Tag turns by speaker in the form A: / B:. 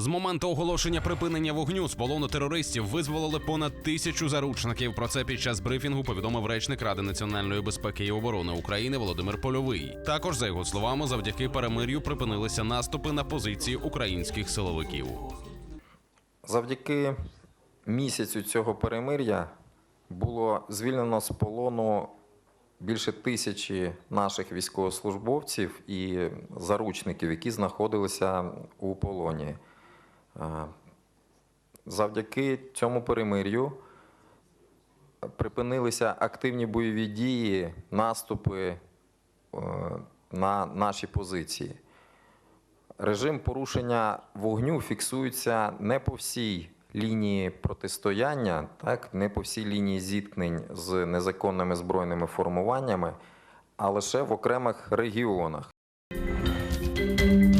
A: З моменту оголошення припинення вогню з полону терористів визволили понад тисячу заручників. Про це під час брифінгу повідомив речник Ради національної безпеки і оборони України Володимир Польовий. Також, за його словами, завдяки перемир'ю припинилися наступи на позиції українських силовиків.
B: Завдяки місяцю цього перемир'я було звільнено з полону більше тисячі наших військовослужбовців і заручників, які знаходилися у полоні. Е, Завдяки цьому перемир'ю припинилися активні бойові дії, наступи е, на наші позиції. Режим порушення вогню фіксується не по всій лінії протистояння, так, не по всій лінії зіткнень з незаконними збройними формуваннями, а лише в окремих регіонах.